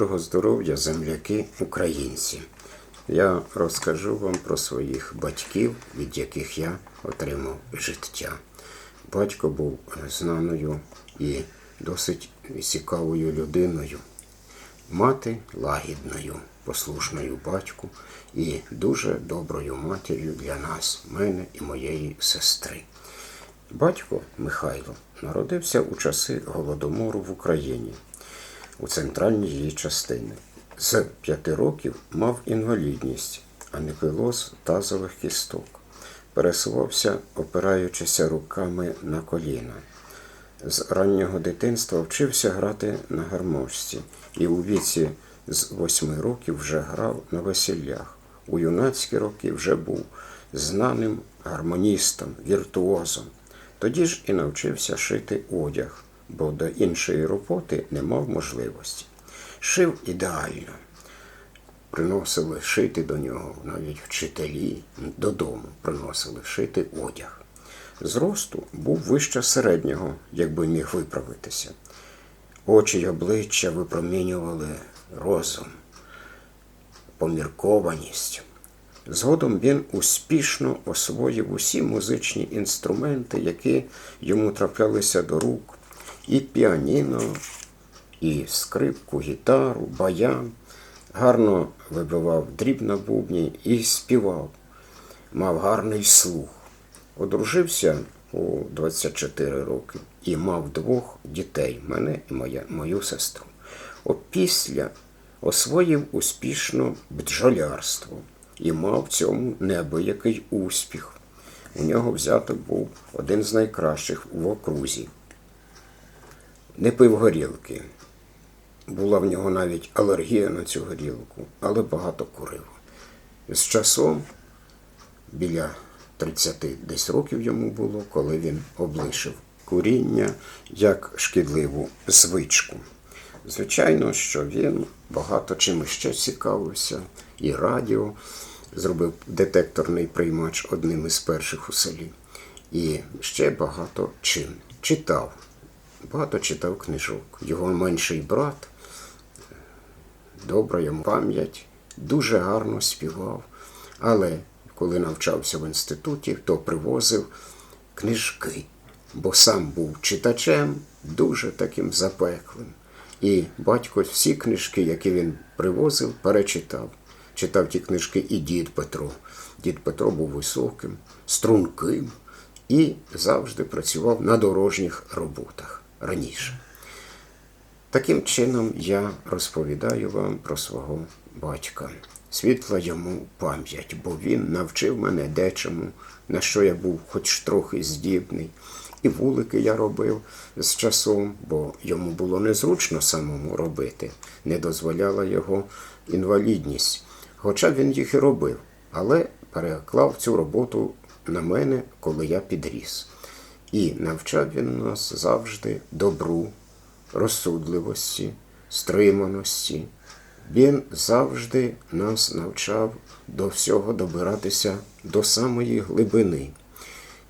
Доброго здоров'я, земляки, українці. Я розкажу вам про своїх батьків, від яких я отримав життя. Батько був знаною і досить цікавою людиною, мати лагідною, послушною батьку і дуже доброю матір'ю для нас, мене і моєї сестри. Батько Михайло народився у часи голодомору в Україні у центральній її частині. З п'яти років мав інвалідність, анеквілоз тазових кісток. Пересувався, опираючися руками на коліна. З раннього дитинства вчився грати на гармошці і у віці з восьми років вже грав на весіллях. У юнацькі роки вже був знаним гармоністом, віртуозом. Тоді ж і навчився шити одяг, бо до іншої роботи не мав можливості. Шив ідеально. Приносили шити до нього навіть вчителі додому приносили шити одяг. Зросту був вище середнього, якби міг виправитися. Очі й обличчя випромінювали розум, поміркованість. Згодом він успішно освоїв усі музичні інструменти, які йому траплялися до рук, і піаніно, і скрипку, гітару, баян. Гарно вибивав дріб на бубні і співав, мав гарний слух. Одружився у 24 роки і мав двох дітей мене і моя, мою сестру. Опісля освоїв успішно бджолярство і мав в цьому неабиякий успіх. У нього взято був один з найкращих в окрузі. Не пив горілки. Була в нього навіть алергія на цю горілку, але багато курив. З часом, біля 30 десь років йому було, коли він облишив куріння як шкідливу звичку. Звичайно, що він багато чим ще цікавився, і радіо зробив детекторний приймач одним із перших у селі. І ще багато чим. Читав. Багато читав книжок. Його менший брат, добра йому пам'ять, дуже гарно співав. Але коли навчався в інституті, то привозив книжки, бо сам був читачем, дуже таким запеклим. І батько всі книжки, які він привозив, перечитав. Читав ті книжки і дід Петро. Дід Петро був високим, струнким і завжди працював на дорожніх роботах раніше. Таким чином я розповідаю вам про свого батька. Світла йому пам'ять, бо він навчив мене дечому, на що я був хоч трохи здібний. І вулики я робив з часом, бо йому було незручно самому робити, не дозволяла його інвалідність. Хоча він їх і робив, але переклав цю роботу на мене, коли я підріс. І навчав він нас завжди добру, розсудливості, стриманості. Він завжди нас навчав до всього добиратися до самої глибини.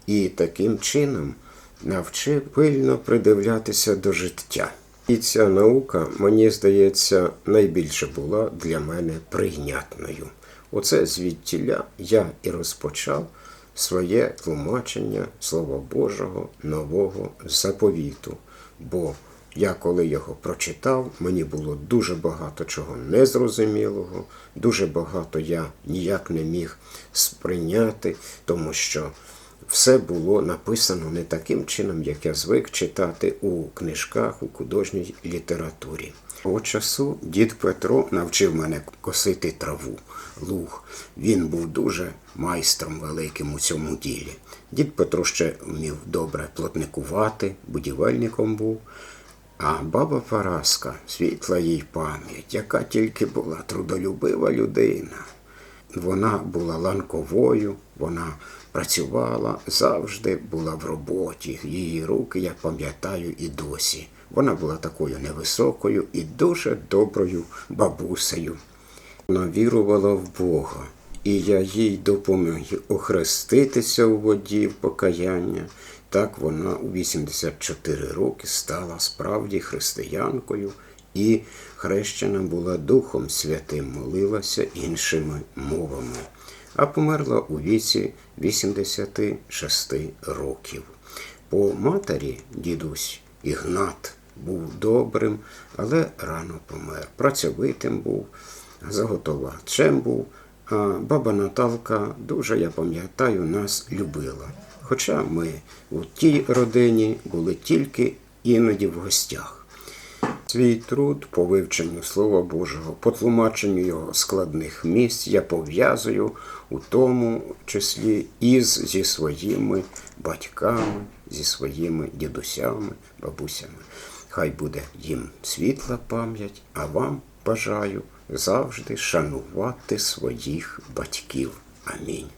І таким чином навчив пильно придивлятися до життя. І ця наука, мені здається, найбільше була для мене прийнятною. Оце звідтіля я і розпочав своє тлумачення Слова Божого нового заповіту. Бо я, коли його прочитав, мені було дуже багато чого незрозумілого, дуже багато я ніяк не міг сприйняти, тому що все було написано не таким чином, як я звик читати у книжках, у художній літературі. Того часу дід Петро навчив мене косити траву, луг. Він був дуже майстром великим у цьому ділі. Дід Петро ще вмів добре плотникувати, будівельником був. А баба Параска, світла їй пам'ять, яка тільки була трудолюбива людина. Вона була ланковою, вона працювала завжди була в роботі. Її руки, я пам'ятаю, і досі. Вона була такою невисокою і дуже доброю бабусею. Вона вірувала в Бога, і я їй допоміг охреститися у воді в покаяння. Так вона у 84 роки стала справді християнкою і хрещена була Духом Святим, молилася іншими мовами, а померла у віці 86 років. По матері дідусь Ігнат був добрим, але рано помер. Працьовитим був, заготовачем був. А баба Наталка дуже, я пам'ятаю, нас любила. Хоча ми у тій родині були тільки іноді в гостях. Свій труд по вивченню Слова Божого, по тлумаченню його складних місць я пов'язую у тому числі із зі своїми батьками, зі своїми дідусями, бабусями. Хай буде їм світла пам'ять, а вам бажаю завжди шанувати своїх батьків. Амінь.